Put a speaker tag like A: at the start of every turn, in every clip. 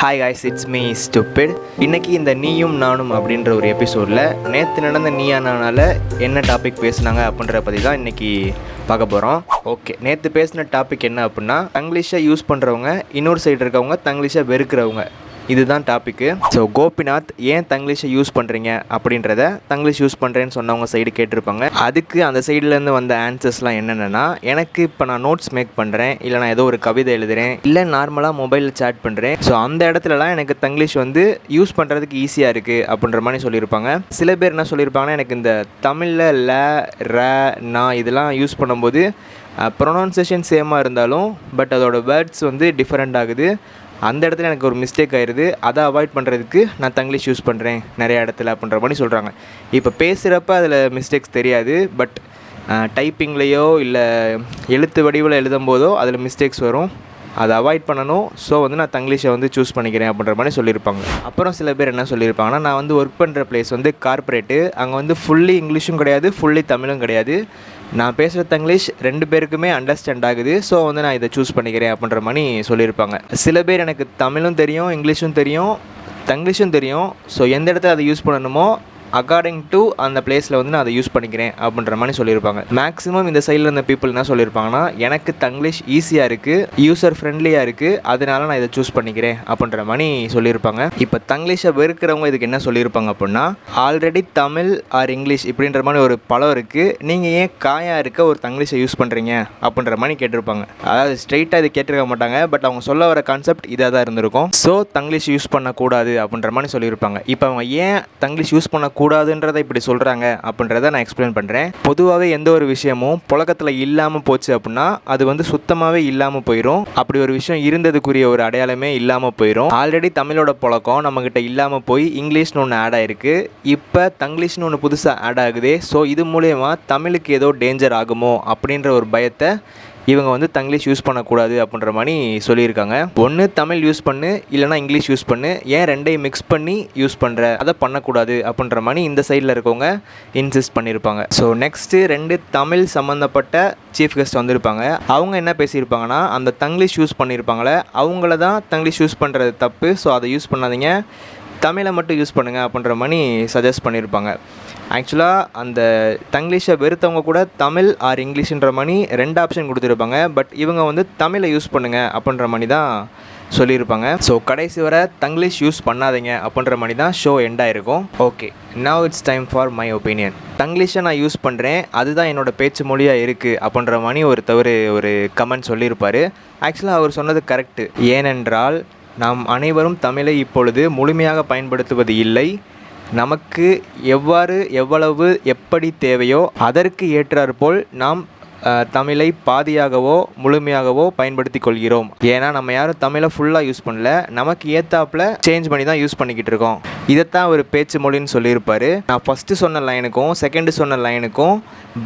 A: Hi guys it's me stupid இன்றைக்கி இந்த நீயும் நானும் அப்படின்ற ஒரு எபிசோடில் நேற்று நடந்த நீயா நானால் என்ன டாபிக் பேசுனாங்க அப்படின்ற பற்றி தான் இன்றைக்கி பார்க்க போகிறோம் ஓகே நேற்று பேசின டாபிக் என்ன அப்படின்னா தங்கிலீஷை யூஸ் பண்ணுறவங்க இன்னொரு சைடு இருக்கவங்க தங்கிலீஷை வெறுக்கிறவங்க. இதுதான் டாப்பிக்கு ஸோ கோபிநாத் ஏன் தங்கிலீஷை யூஸ் பண்ணுறீங்க அப்படின்றத தங்கிலீஷ் யூஸ் பண்ணுறேன்னு சொன்னவங்க சைடு கேட்டிருப்பாங்க. அதுக்கு அந்த சைட்லேருந்து வந்த ஆன்சர்ஸ்லாம் என்னென்னா எனக்கு இப்போ நான் நோட்ஸ் மேக் பண்ணுறேன் இல்லை நான் ஏதோ ஒரு கவிதை எழுதுறேன் இல்லை நார்மலாக மொபைலில் சேட் பண்ணுறேன் ஸோ அந்த இடத்துலலாம் எனக்கு தங்கிலீஷ் வந்து யூஸ் பண்ணுறதுக்கு ஈஸியாக இருக்குது அப்படின்ற மாதிரி சொல்லியிருப்பாங்க. சில பேர் என்ன சொல்லியிருப்பாங்கன்னா எனக்கு இந்த தமிழில் ல ர நா இதெல்லாம் யூஸ் பண்ணும்போது ப்ரொனவுன்சேஷன் சேமாக இருந்தாலும் பட் அதோட வேர்ட்ஸ் வந்து டிஃப்ரெண்ட் ஆகுது. அந்த இடத்துல எனக்கு ஒரு மிஸ்டேக் ஆயிடுது அதை அவாய்ட் பண்ணுறதுக்கு நான் தங்கிலீஷ் யூஸ் பண்ணுறேன் நிறைய இடத்துல அப்படின்ற மாதிரி சொல்கிறாங்க இப்போ பேசுகிறப்ப அதில் மிஸ்டேக்ஸ் தெரியாது. பட் டைப்பிங்லேயோ இல்லை எழுத்து வடிவில் எழுதும் போதோ அதில் மிஸ்டேக்ஸ் வரும். அதை அவாய்ட் பண்ணணும். ஸோ வந்து நான் தங்கிலீஷை வந்து சூஸ் பண்ணிக்கிறேன் அப்படின்ற மாதிரி சொல்லியிருப்பாங்க. அப்புறம் சில பேர் என்ன சொல்லியிருப்பாங்கன்னா நான் வந்து ஒர்க் பண்ணுற பிளேஸ் வந்து கார்ப்பரேட்டு அங்கே வந்து ஃபுல்லி இங்கிலீஷும் கிடையாது ஃபுல்லி தமிழும் கிடையாது. நான் பேசுகிற தங்கிலீஷ் ரெண்டு பேருக்குமே அண்டர்ஸ்டாண்ட் ஆகுது. ஸோ வந்து நான் இதை சூஸ் பண்ணிக்கிறேன் அப்படின்ற மாதிரி சொல்லியிருப்பாங்க. சில பேர் எனக்கு தமிழும் தெரியும் இங்கிலீஷும் தெரியும் தங்கிலீஷும் தெரியும். ஸோ எந்த இடத்துல அதை யூஸ் பண்ணணுமோ அக்கார்டிங் டு அந்த பிளேஸில் வந்து நான் அதை யூஸ் பண்ணிக்கிறேன் அப்படின்ற மாதிரி சொல்லியிருப்பாங்க. மேக்ஸிமம் இந்த சைடில் இருந்த பீப்புள் என்ன சொல்லியிருப்பாங்கன்னா எனக்கு தங்கிலீஷ் ஈஸியாக இருக்குது யூசர் ஃப்ரெண்ட்லியாக இருக்குது அதனால நான் இதை சூஸ் பண்ணிக்கிறேன் அப்படின்ற மாதிரி சொல்லியிருப்பாங்க. இப்போ தங்கிலீஷை வெறுக்கிறவங்க இதுக்கு என்ன சொல்லியிருப்பாங்க அப்படின்னா ஆல்ரெடி தமிழ் ஆர் இங்கிலீஷ் இப்படின்ற மாதிரி ஒரு பழம் இருக்குது நீங்கள் ஏன் காயாக இருக்க ஒரு தங்கிலீஷை யூஸ் பண்ணுறீங்க அப்படின்ற மாதிரி கேட்டிருப்பாங்க. அதாவது ஸ்ட்ரெயிட்டாக இது கேட்டிருக்க மாட்டாங்க பட் அவங்க சொல்ல வர கான்செப்ட் இதாக தான் இருந்திருக்கும். ஸோ தங்கிலீஷ் யூஸ் பண்ணக்கூடாது அப்படின்ற மாதிரி சொல்லியிருப்பாங்க. இப்போ அவங்க ஏன் தங்கிலீஷ் யூஸ் பண்ண கூடாதுன்றதை இப்படி சொல்கிறாங்க அப்படின்றத நான் எக்ஸ்பிளைன் பண்ணுறேன் பொதுவாகவே எந்த ஒரு விஷயமும் புழக்கத்தில் இல்லாமல் போச்சு அப்படின்னா அது வந்து சுத்தமாகவே இல்லாமல் போயிடும் அப்படி ஒரு விஷயம் இருந்ததுக்குரிய ஒரு அடையாளமே இல்லாமல் போயிடும் ஆல்ரெடி தமிழோட புழக்கம் நம்மக்கிட்ட இல்லாமல் போய் இங்கிலீஷ்னு ஒன்று ஆட் ஆயிருக்கு. இப்போ தங்கிலீஷ்னு ஒன்று புதுசாக ஆட் ஆகுது. ஸோ இது மூலயமா தமிழுக்கு ஏதோ டேஞ்சர் ஆகுமோ அப்படின்ற ஒரு பயத்தை இவங்க வந்து தங்கிலீஷ் யூஸ் பண்ணக்கூடாது அப்படின்ற மாதிரி சொல்லியிருக்காங்க. ஒன்று தமிழ் யூஸ் பண்ணு இல்லைனா இங்கிலீஷ் யூஸ் பண்ணு. ஏன் ரெண்டையும் மிக்ஸ் பண்ணி யூஸ் பண்ணுற அதை பண்ணக்கூடாது அப்படின்ற மாதிரி இந்த சைடில் இருக்கவங்க இன்சிஸ்ட் பண்ணியிருப்பாங்க. ஸோ நெக்ஸ்ட்டு ரெண்டு தமிழ் சம்மந்தப்பட்ட சீஃப் கெஸ்ட் வந்திருப்பாங்க. அவங்க என்ன பேசியிருப்பாங்கன்னா அந்த தங்கிலீஷ் யூஸ் பண்ணியிருப்பாங்களே அவங்கள தான் தங்கிலீஷ் யூஸ் பண்ணுறது தப்பு. ஸோ அதை யூஸ் பண்ணாதீங்க. தமிழை மட்டும் யூஸ் பண்ணுங்கள் அப்படின்ற மாதிரி சஜஸ்ட் பண்ணியிருப்பாங்க. ஆக்சுவலாக அந்த தங்கிலீஷை வெறுத்தவங்க கூட தமிழ் ஆர் இங்கிலீஷ்ன்ற மாதிரி ரெண்டு ஆப்ஷன் கொடுத்துருப்பாங்க. பட் இவங்க வந்து தமிழை யூஸ் பண்ணுங்கள் அப்படின்ற மாதிரி தான் சொல்லியிருப்பாங்க. ஸோ கடைசி வரை தங்கிலீஷ் யூஸ் பண்ணாதீங்க அப்படின்ற மாதிரி தான் ஷோ எண்ட் ஆகிருக்கும் okay now it's time for my opinion தங்கிலீஷை நான் யூஸ் பண்ணுறேன் அதுதான் என்னோடய பேச்சு மொழியாக இருக்குது அப்படின்ற மாதிரி ஒரு தவறு ஒரு கமெண்ட் சொல்லியிருப்பார். ஆக்சுவலாக அவர் சொன்னது கரெக்டு ஏனென்றால் நாம் அனைவரும் தமிழை இப்பொழுது முழுமையாக பயன்படுத்துவது இல்லை. நமக்கு எவ்வாறு எவ்வளவு எப்படி தேவையோ அதற்கு ஏற்றாற்போல் நாம் தமிழை பாதியாகவோ முழுமையாகவோ பயன்படுத்தி கொள்கிறோம். ஏன்னா நம்ம யாரும் தமிழை ஃபுல்லாக யூஸ் பண்ணல. நமக்கு ஏத்தாப்பில் சேஞ்ச் பண்ணி தான் யூஸ் பண்ணிக்கிட்டு இருக்கோம். இதைத்தான் அவர் பேச்சு மொழின்னு சொல்லியிருப்பார். நான் ஃபஸ்ட்டு சொன்ன லைனுக்கும் செகண்டு சொன்ன லைனுக்கும்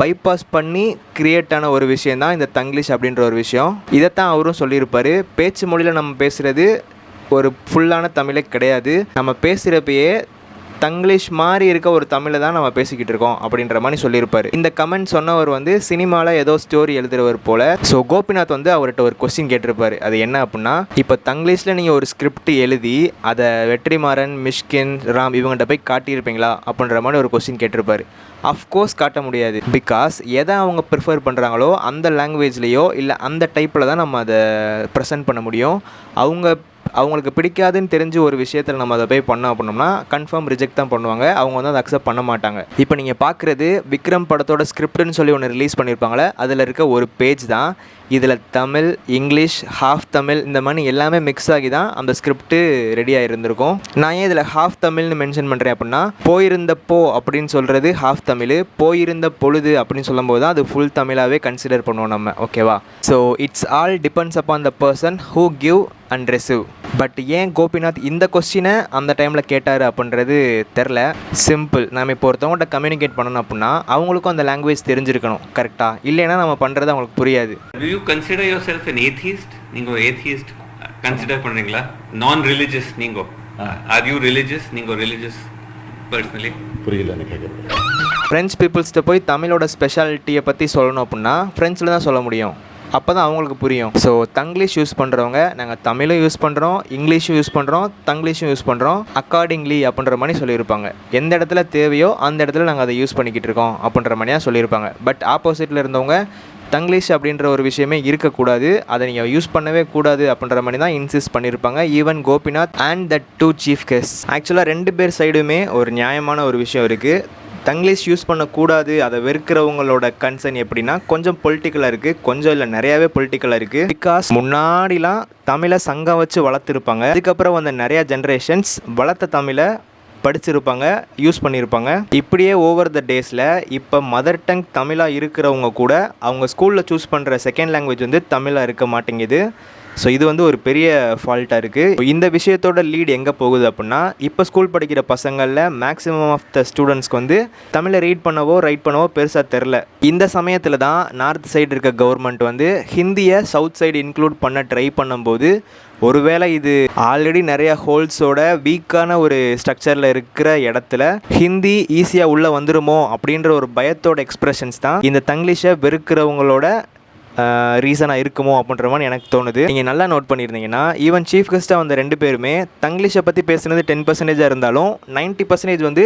A: பைபாஸ் பண்ணி கிரியேட் ஆன ஒரு விஷயம் தான் இந்த தங்கிலீஷ் அப்படின்ற ஒரு விஷயம். இதைத்தான் அவரும் சொல்லியிருப்பாரு. பேச்சு மொழியில் நம்ம பேசுகிறது ஒரு ஃபுல்லான தமிழே கிடையாது. நம்ம பேசுகிறப்பயே தங்கிலீஷ் மாதிரி இருக்க ஒரு தமிழை தான் நம்ம பேசிக்கிட்டு இருக்கோம் அப்படின்ற மாதிரி சொல்லியிருப்பார். இந்த கமெண்ட் சொன்னவர் வந்து சினிமாவில் ஏதோ ஸ்டோரி எழுதுறவர் போல. ஸோ கோபிநாத் வந்து அவர்கிட்ட ஒரு கொஸ்டின் கேட்டிருப்பார். அது என்ன அப்படின்னா இப்போ தங்கிலீஷில் நீங்கள் ஒரு ஸ்கிரிப்ட் எழுதி அதை வெற்றிமாறன் மிஷ்கின் ராம் இவங்ககிட்ட போய் காட்டியிருப்பீங்களா அப்படின்ற மாதிரி ஒரு கொஸ்டின் கேட்டிருப்பார். அஃப்கோர்ஸ் காட்ட முடியாது. பிகாஸ் எதை அவங்க ப்ரிஃபர் பண்ணுறாங்களோ அந்த லாங்குவேஜ்லேயோ இல்லை அந்த டைப்பில் தான் நம்ம அதை ப்ரெசென்ட் பண்ண முடியும். அவங்க அவங்களுக்கு பிடிக்காதுன்னு தெரிஞ்சு ஒரு விஷயத்தில் நம்ம அதை போய் பண்ணோம் அப்படின்னோம்னா கன்ஃபார்ம் ரிஜெக்ட் தான் பண்ணுவாங்க. அவங்க வந்து அதை அக்செப்ட் பண்ண மாட்டாங்க. இப்போ நீங்கள் பார்க்குறது விக்ரம் படத்தோட ஸ்கிரிப்ட்னு சொல்லி ஒன்று ரிலீஸ் பண்ணியிருப்பாங்களே அதில் இருக்க ஒரு பேஜ் தான். இதில் தமிழ் இங்கிலீஷ் ஹாஃப் தமிழ் இந்த மாதிரி எல்லாமே மிக்ஸ் ஆகி தான் அந்த ஸ்கிரிப்ட் ரெடி ஆகிருந்திருக்கும் நான் ஏன் இதில் ஹாஃப் தமிழ்னு மென்ஷன் பண்ணுறேன் அப்படின்னா போயிருந்தப்போ அப்படின்னு சொல்கிறது ஹாஃப் தமிழ் போயிருந்த பொழுது அப்படின்னு சொல்லும்போது தான் அது ஃபுல் தமிழாகவே கன்சிடர் பண்ணுவோம் நம்ம ஓகேவா so it's all depends upon the person who give and receive but ஏன் கோபிநாத் இந்த கொஸ்டினை அந்த டைமில் கேட்டார் அப்படின்றது தெரில சிம்பிள் நம்ம இப்போ ஒருத்தவங்கள்ட்ட கம்யூனிகேட் பண்ணணும் அப்படின்னா அவங்களுக்கும் அந்த லாங்குவேஜ் தெரிஞ்சிருக்கணும். கரெக்டாக இல்லைன்னா நம்ம பண்ணுறது அவங்களுக்கு புரியாது.
B: Do you consider yourself an atheist? நீங்க atheist consider பண்றீங்களா? நான் ரிலிஜியஸ் நீங்க ஆர் யூ ரிலிஜியஸ் நீங்க ரிலிஜியஸ் பர்சனலி
C: புரியல எனக்கு
A: ஃப்ரெஞ்ச் பீப்புள்ஸ்கிட்ட போய் தமிழோட ஸ்பெஷாலிட்டியை பற்றி சொல்லணும் அப்படின்னா ஃப்ரெஞ்சில் தான் சொல்ல முடியும். அப்போ தான் அவங்களுக்கு புரியும். ஸோ தங்கிலீஷ் யூஸ் பண்ணுறவங்க நாங்கள் தமிழும் யூஸ் பண்ணுறோம் இங்கிலீஷும் யூஸ் பண்ணுறோம் தங்கிலீஷும் யூஸ் பண்ணுறோம் அக்கார்டிங்லி அப்படின்ற மாதிரி சொல்லியிருப்பாங்க. எந்த இடத்துல தேவையோ அந்த இடத்துல நாங்கள் அதை யூஸ் பண்ணிக்கிட்டு இருக்கோம் அப்படின்ற மாதிரியா சொல்லியிருப்பாங்க. பட் ஆப்போசிட்டில் இருந்தவங்க தங்கிலீஷ் அப்படின்ற ஒரு விஷயமே இருக்கக்கூடாது அதை நீங்கள் யூஸ் பண்ணவே கூடாது அப்படின்ற மாதிரி தான் இன்சிஸ்ட் பண்ணியிருப்பாங்க. Even Gopinath and the two chief guest ஆக்சுவலாக ரெண்டு பேர் சைடுமே ஒரு நியாயமான ஒரு விஷயம் இருக்குது தங்கிலீஷ் யூஸ் பண்ணக்கூடாது. அதை வெறுக்கிறவங்களோட கன்சர்ன் எப்படின்னா கொஞ்சம் பொலிட்டிக்கலாக இருக்குது கொஞ்சம் இல்லை நிறையாவே பொலிட்டிக்கலாக இருக்குது பிகாஸ் முன்னாடிலாம் தமிழை சங்கம் வச்சு வளர்த்துருப்பாங்க. அதுக்கப்புறம் வந்த நிறையா ஜென்ரேஷன்ஸ் வளர்த்த தமிழை படிச்சிருப்பாங்க யூஸ் பண்ணியிருப்பாங்க இப்படியே ஓவர் த டேஸில் இப்போ மதர் டங் தமிழாக இருக்கிறவங்க கூட அவங்க ஸ்கூலில் சூஸ் பண்ணுற செகண்ட் லாங்குவேஜ் வந்து தமிழாக இருக்க மாட்டேங்குது. ஸோ இது வந்து ஒரு பெரிய ஃபால்ட்டாக இருக்குது இந்த விஷயத்தோட லீட் எங்கே போகுது அப்படின்னா இப்போ ஸ்கூல் படிக்கிற பசங்களில் மேக்ஸிமம் ஆஃப் த ஸ்டூடெண்ட்ஸ்க்கு வந்து தமிழை ரீட் பண்ணவோ ரைட் பண்ணவோ பெருசாக தெரில. இந்த சமயத்தில் தான் நார்த் சைடு இருக்க கவர்மெண்ட் வந்து ஹிந்தியை சவுத் சைடு இன்க்ளூட் பண்ண ட்ரை பண்ணும்போது ஒருவேளை இது ஆல்ரெடி நிறைய ஹோல்ஸோட வீக்கான ஒரு ஸ்ட்ரக்சரில் இருக்கிற இடத்துல ஹிந்தி ஈஸியாக உள்ளே வந்துருமோ அப்படின்ற ஒரு பயத்தோட எக்ஸ்பிரஷன்ஸ் தான் இந்த தங்கிலீஷை வெறுக்கிறவங்களோட ரீசனாக இருக்குமோ அப்படின்ற மாதிரி எனக்கு தோணுது. நீங்கள் நல்லா நோட் பண்ணியிருந்தீங்கன்னா ஈவன் சீஃப் கெஸ்ட்டாக வந்த ரெண்டு பேருமே தங்கிலீஷை பற்றி பேசுனது டென் பர்சன்டேஜாக இருந்தாலும் 90% பர்சன்டேஜ் வந்து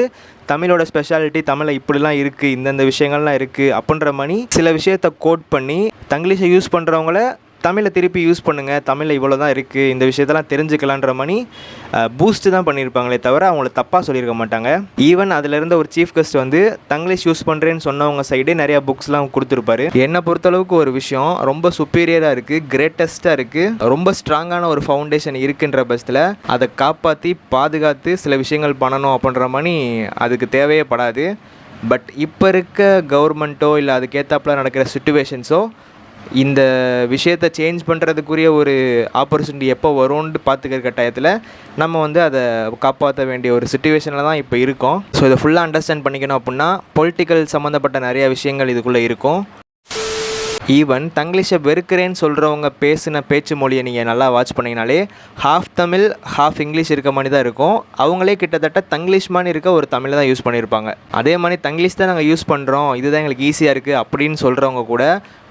A: தமிழோட ஸ்பெஷாலிட்டி தமிழில் இப்படிலாம் இருக்குது இந்தந்த விஷயங்கள்லாம் இருக்குது அப்படின்ற மாதிரி சில விஷயத்தை கோட் பண்ணி தங்கிலீஷை யூஸ் பண்ணுறவங்கள தமிழை திருப்பி யூஸ் பண்ணுங்கள் தமிழில் இவ்வளோ தான் இருக்குது இந்த விஷயத்தெல்லாம் தெரிஞ்சுக்கலான்ற மாதிரி பூஸ்ட் தான் பண்ணியிருப்பாங்களே தவிர அவங்கள தப்பாக சொல்லியிருக்க மாட்டாங்க. ஈவன் அதில் இருந்த ஒரு சீஃப் கெஸ்ட் வந்து தங்கிலீஷ் யூஸ் பண்ணுறேன்னு சொன்னவங்க சைடே நிறையா புக்ஸ்லாம் கொடுத்துருப்பாரு. என்னை பொறுத்தளவுக்கு ஒரு விஷயம் ரொம்ப சுப்பீரியராக இருக்குது கிரேட்டஸ்ட்டாக இருக்குது ரொம்ப ஸ்ட்ராங்கான ஒரு ஃபவுண்டேஷன் இருக்குன்ற பட்சத்தில் அதை காப்பாற்றி பாதுகாத்து சில விஷயங்கள் பண்ணணும் அப்படின்ற மாதிரி அதுக்கு தேவையே படாது. பட் இப்போ இருக்க கவர்மெண்ட்டோ இல்லை அதுக்கேற்றாப்புல நடக்கிற சுச்சுவேஷன்ஸோ இந்த விஷயத்தை சேஞ்ச் பண்ணுறதுக்குரிய ஒரு ஆப்பர்ச்சுனிட்டி எப்போ வரும்னு பார்த்துக்கிற கட்டாயத்தில் நம்ம வந்து அதை காப்பாற்ற வேண்டிய ஒரு சுச்சுவேஷனில் தான் இப்போ இருக்கோம். ஸோ இதை ஃபுல்லாக அண்டர்ஸ்டாண்ட் பண்ணிக்கணும் அப்படின்னா பொலிட்டிக்கல் சம்மந்தப்பட்ட நிறைய விஷயங்கள் இதுக்குள்ளே இருக்கும். ஈவன் தங்கிலீஷை வெறுக்கிறேன்னு சொல்கிறவங்க பேசின பேச்சு மொழியை நீங்கள் நல்லா வாட்ச் பண்ணிங்கனாலே ஹாஃப் தமிழ் ஹாஃப் இங்கிலீஷ் இருக்க மாதிரி தான் இருக்கும். அவங்களே கிட்டத்தட்ட தங்கிலீஷ் மாதிரி இருக்க ஒரு தமிழை தான் யூஸ் பண்ணியிருப்பாங்க. அதே மாதிரி தங்கிலீஷ் தான் நாங்கள் யூஸ் பண்ணுறோம் இதுதான் எங்களுக்கு ஈஸியாக இருக்குது அப்படின்னு சொல்கிறவங்க கூட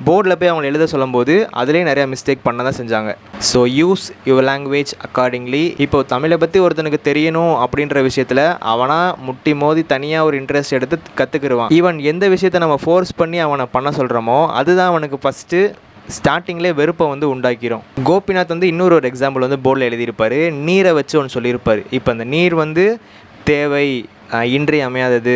A: போர்டில் போய் அவங்களை எழுத சொல்லும்போது அதுலேயும் நிறையா மிஸ்டேக் பண்ண தான் செஞ்சாங்க. So use your language accordingly இப்போ தமிழை பற்றி ஒருத்தனுக்கு தெரியணும் அப்படின்ற விஷயத்தில் அவனாக முட்டி மோதி தனியாக ஒரு இன்ட்ரெஸ்ட் எடுத்து கற்றுக்குருவான் ஈவன் எந்த விஷயத்தை நம்ம ஃபோர்ஸ் பண்ணி அவனை பண்ண சொல்கிறோமோ அதுதான் அவனுக்கு எனக்கு ஃபஸ்ட்டு ஸ்டார்டிங்லே வெறுப்பை வந்து உண்டாக்கிரும் கோபிநாத் வந்து இன்னொரு ஒரு எக்ஸாம்பிள் வந்து போர்டில் எழுதியிருப்பார். நீரை வச்சு ஒன்று சொல்லியிருப்பார். இப்போ அந்த நீர் வந்து தேவை இன்றி அமையாதது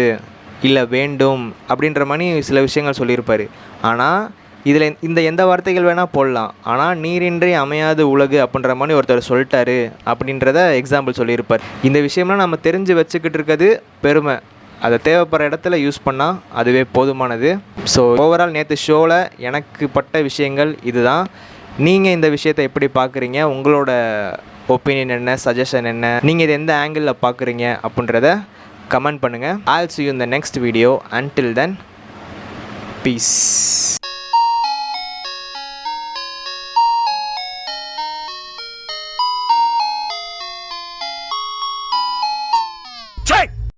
A: இல்லை வேண்டும் அப்படின்ற மாதிரி சில விஷயங்கள் சொல்லியிருப்பார். ஆனால் இதில் இந்த எந்த வார்த்தைகள் வேணால் போடலாம். ஆனால் நீரின்றி அமையாத உலகு அப்படின்ற மாதிரி ஒருத்தர் சொல்லிட்டாரு அப்படின்றத எக்ஸாம்பிள் சொல்லியிருப்பார். இந்த விஷயம்லாம் நம்ம தெரிஞ்சு வச்சுக்கிட்டு இருக்கிறது பெருமை. அதை தேவைப்படுற இடத்துல யூஸ் பண்ணால் அதுவே போதுமானது. ஸோ ஓவரால் நேற்று ஷோவில் எனக்கு பட்ட விஷயங்கள் இதுதான். நீங்கள் இந்த விஷயத்தை எப்படி பார்க்குறீங்க உங்களோட ஒப்பீனியன் என்ன? சஜஷன் என்ன? நீங்கள் இது எந்த ஆங்கிளில் பார்க்குறீங்க அப்படின்றத கமெண்ட் பண்ணுங்கள் ஆல் சி யூ இந்த next video until then peace